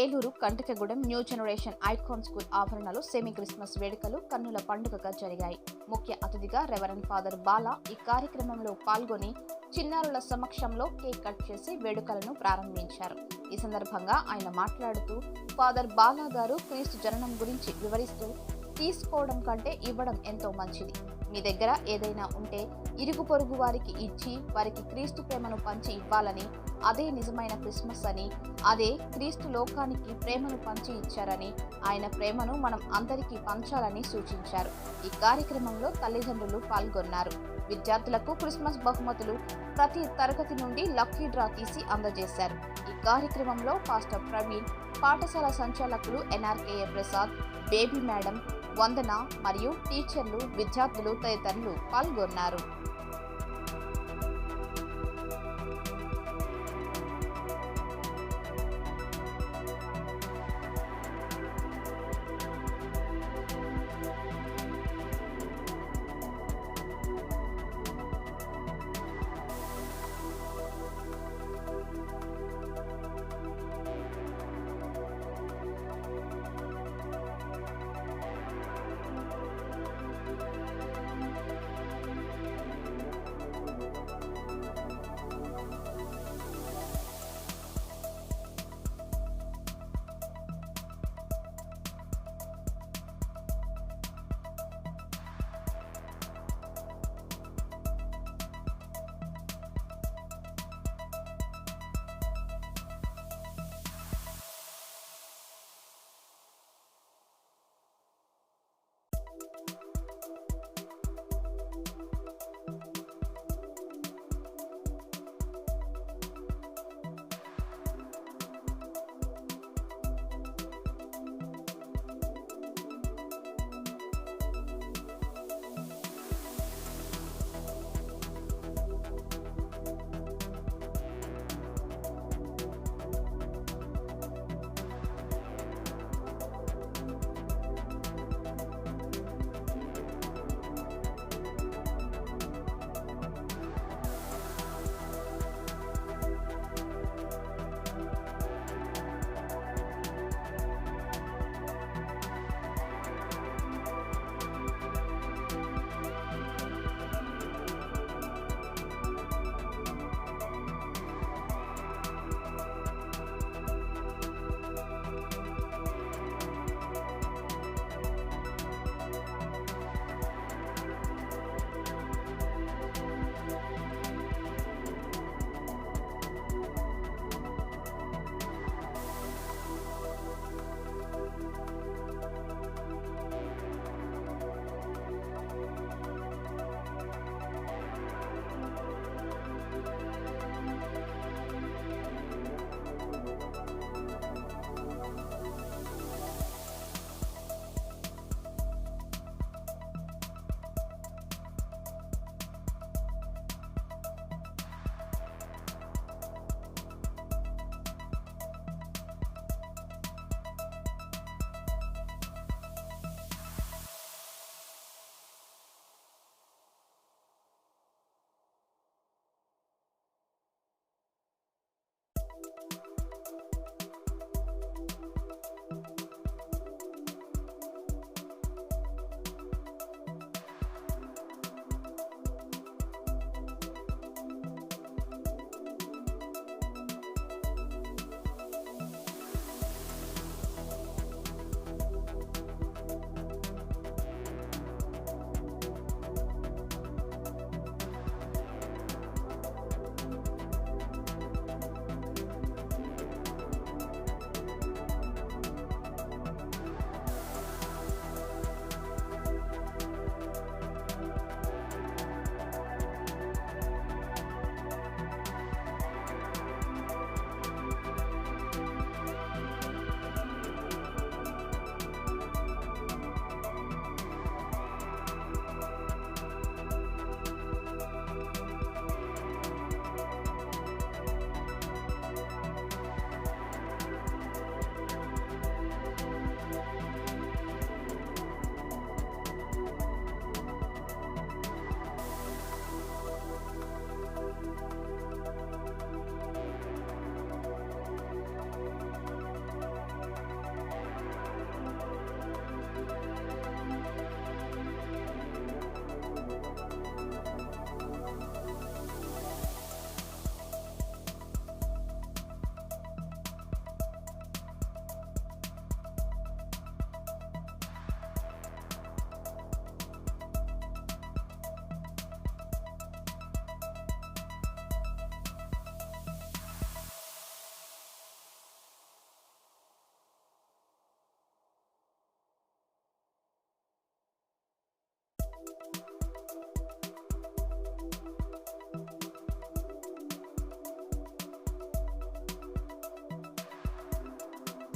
Eluru Kantakagudem new generation icon school ఆవరణలో semi Christmas వేడుకలు కన్నుల పండుగగా జరిగాయి. ముఖ్య అతిథిగా రెవరెండ్ ఫాదర్ బాలా ఈ కార్యక్రమంలో పాల్గొని చిన్నారుల సమక్షంలో కేక్ కట్ చేసి వేడుకలను ప్రారంభించారు. ఈ సందర్భంగా ఆయన మాట్లాడుతూ ఫాదర్ బాలా గారు క్రీస్తు జననం గురించి వివరిస్తూ తీసుకోవడం కంటే ఇవ్వడం ఎంతో మంచిది. మీ దగ్గర ఏదైనా ఉంటే ఇరుగు పొరుగు వారికి ఇచ్చి వారికి క్రీస్తు ప్రేమను పంచి ఇవ్వాలని అదే నిజమైన క్రిస్మస్ అని అదే క్రీస్తు లోకానికి ప్రేమను పంచి ఇచ్చారని ఆయన ప్రేమను మనం అందరికీ పంచాలని సూచించారు. ఈ కార్యక్రమంలో తల్లిదండ్రులు పాల్గొన్నారు. విద్యార్థులకు క్రిస్మస్ బహుమతులు ప్రతి తరగతి నుండి లక్కీ డ్రా తీసి అందజేశారు. ఈ కార్యక్రమంలో పాస్టర్ ప్రవీణ్ పాఠశాల సంచాలకులు N R K A Prasad Baby madam Vandana మరియు టీచర్లు విద్యార్థులు తదితరులు పాల్గొన్నారు.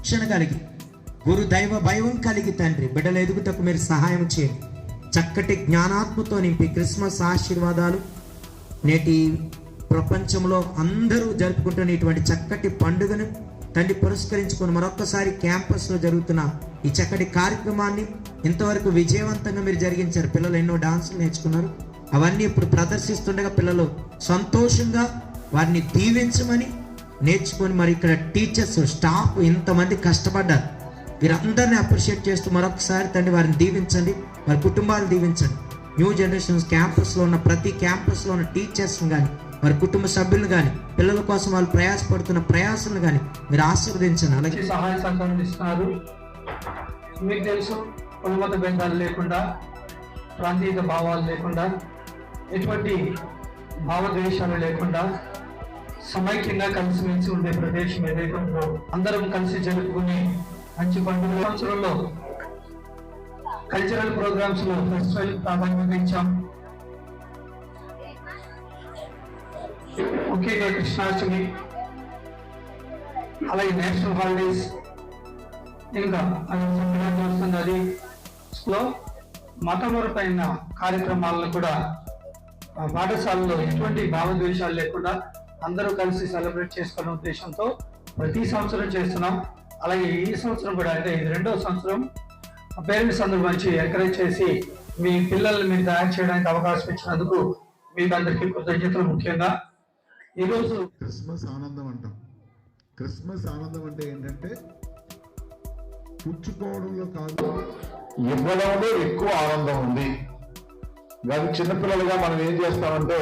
క్రమశిక్షణ కలిగి గురు దైవ భయం కలిగి తండ్రి బిడ్డల ఎదుగుటకు మీరు సహాయం చేయండి. చక్కటి జ్ఞానాత్మతో నింపి క్రిస్మస్ ఆశీర్వాదాలు. నేటి ప్రపంచంలో అందరూ జరుపుకుంటున్న ఇటువంటి చక్కటి పండుగను తండ్రి పురస్కరించుకొని మరొక్కసారి క్యాంపస్లో జరుగుతున్న ఈ చక్కటి కార్యక్రమాన్ని ఇంతవరకు విజయవంతంగా మీరు జరిగించారు. పిల్లలు ఎన్నో డాన్సులు నేర్చుకున్నారు. అవన్నీ ఇప్పుడు ప్రదర్శిస్తుండగా పిల్లలు సంతోషంగా వారిని దీవించమని నేర్చుకొని మరి ఇక్కడ టీచర్స్ స్టాఫ్ ఇంతమంది కష్టపడ్డారు. వీరందరినీ అప్రిషియేట్ చేస్తూ మరొకసారి తండ్రి వారిని దీవించండి వారి కుటుంబాలు దీవించండి. న్యూ జనరేషన్స్ క్యాంపస్లో ఉన్న ప్రతి క్యాంపస్లో ఉన్న టీచర్స్ని కానీ వారి కుటుంబ సభ్యులను కానీ పిల్లల కోసం వాళ్ళు ప్రయాసపడుతున్న ప్రయాసాలను కానీ మీరు ఆశీర్వదించండి. అలాగే సహాయ సహకారం ఇస్తున్నారు. మీకు తెలుసు కులమత భేదాలు లేకుండా ప్రాంతీయ భావాలు లేకుండా ఎటువంటి భావద్వేషాలు లేకుండా సమైక్యంగా కలిసిమెలిసి ఉండే ప్రదేశం ఏదైతే ఉందో అందరం కలిసి జరుపుకునే మంచి పండుగ సంవత్సరంలో కల్చరల్ ప్రోగ్రామ్స్లో ఫెస్టివల్ ప్రాధాన్యత ఇచ్చాం. ముఖ్యంగా కృష్ణాష్టమి అలాగే నేషనల్ హాలిడేస్ ఇంకా సంక్రాంతి వస్తుంది అది. లో మతపరమైన కార్యక్రమాలను కూడా పాఠశాలలో ఎటువంటి భావద్వేషాలు లేకుండా అందరూ కలిసి సెలబ్రేట్ చేసుకునే ఉద్దేశంతో ప్రతి సంవత్సరం చేస్తున్నాం. అలాగే ఈ సంవత్సరం కూడా అంటే ఇది రెండో సంవత్సరం. పేరెంట్స్ అందరూ మంచి ఎంకరేజ్ చేసి మీ పిల్లల్ని మీరు తయారు చేయడానికి అవకాశం ఇచ్చినందుకు మీకు అందరికీ కృతజ్ఞతలు ముఖ్యంగా. ఈరోజు క్రిస్మస్ ఆనందం అంటాం. క్రిస్మస్ ఆనందం అంటే ఏంటంటే పుచ్చుకోవడంలో కాదు ఇవ్వడంలో ఎక్కువ ఆనందం ఉంది. కానీ చిన్నపిల్లలుగా మనం ఏం చేస్తామంటే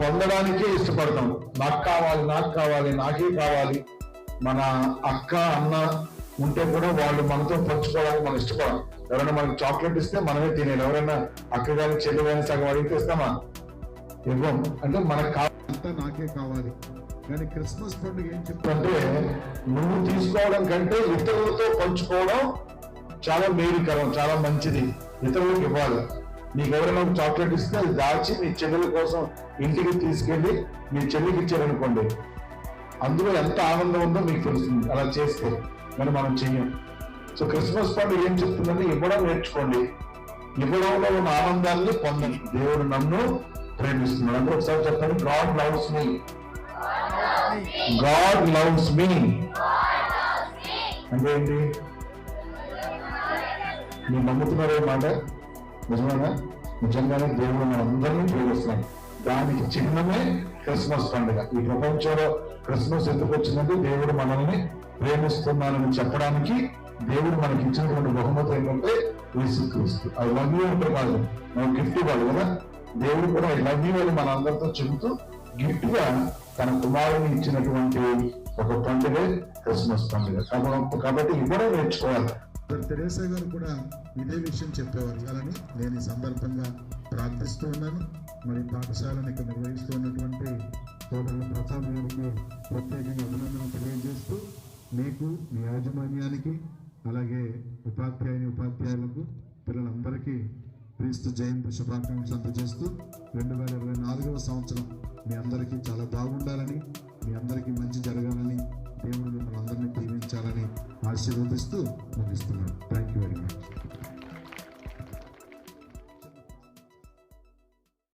పొందడానికే ఇష్టపడతాం. నాకు కావాలి నాకు కావాలి నాకే కావాలి. మన అక్క అన్న ఉంటే కూడా వాళ్ళు మనతో పంచుకోవడానికి మనం ఇష్టపడం ఎవరైనా మనకి చాక్లెట్ ఇస్తే మనమే తినేది ఎవరైనా అక్క కానీ చెల్లి కానీ సగం అడిగితే ఇస్తామా? ఇవ్వం. అంటే మనకు కావాలి అంతా నాకే కావాలి. కానీ క్రిస్మస్ పండుగ ఏం చెప్తారు? అంటే నువ్వు తీసుకోవడం కంటే ఇతరులతో పంచుకోవడం చాలా మేలుకరం చాలా మంచిది. ఇతరులకు ఇవ్వాలి. నీకు ఎవరైనా ఒక చాక్లెట్ ఇస్తే అది దాచి మీ చెల్లెల కోసం ఇంటికి తీసుకెళ్ళి మీ చెల్లికి ఇచ్చారనుకోండి అందులో ఎంత ఆనందం ఉందో మీకు తెలుస్తుంది. అలా చేస్తే మరి మనం చెయ్యం. సో క్రిస్మస్ పండుగ ఏం చెప్తుందంటే ఇవ్వడం నేర్చుకోండి. ఇవ్వడంలో ఉన్న ఆనందాన్ని పొందండి. దేవుడు నన్ను ప్రేమిస్తున్నాడు. అంటే ఒకసారి చెప్పండి God loves me God loves me అంటే ఏంటి? మీరు నమ్ముతున్నారే మాట? నిజమేనా? నిజంగానే దేవుడు మనందరినీ ప్రేమిస్తున్నాడు. దానికి చిహ్నమే క్రిస్మస్ పండుగ. ఈ ప్రపంచంలో క్రిస్మస్ ఎందుకు వచ్చిందంటే దేవుడు మనల్ని ప్రేమిస్తున్నానని చెప్పడానికి దేవుడు మనకి ఇచ్చినటువంటి బహుమతి ఏంటంటే యేసుక్రీస్తు. ఐ లవ్ యూ అంటే కాదు. మనం గిఫ్ట్ ఇవ్వాలి కదా? దేవుడు కూడా ఐ లవ్ యూ అని మన అందరితో చెబుతూ గిఫ్ట్గా తన కుమారుని ఇచ్చినటువంటి ఒక పండుగ క్రిస్మస్ పండుగ. కాబట్టి- కాబట్టి ఇవ్వడం నేర్చుకోవాలి. మరి తెరేసా గారు కూడా ఇదే విషయం చెప్పేవారు కాదని నేను ఈ సందర్భంగా ప్రార్థిస్తూ ఉన్నాను. మరి పాఠశాలను ఇక్కడ నిర్వహిస్తూ ఉన్నటువంటి సోదరుల ప్రసాద్ గారికి ప్రత్యేకంగా అభినందనలు తెలియజేస్తూ మీకు మీ యాజమాన్యానికి అలాగే ఉపాధ్యాయుని ఉపాధ్యాయులకు పిల్లలందరికీ క్రీస్తు జయంతి శుభాకాంక్షలు అందజేస్తూ రెండు వేల ఇరవై నాలుగవ సంవత్సరం మీ అందరికీ చాలా బాగుండాలని మీ అందరికీ మంచి జరగాలని దేవుడు మిమ్మల్ని అందరినీ దీవించాలని ఆశీర్వదిస్తూ ముగిస్తున్నాను. Thank you very much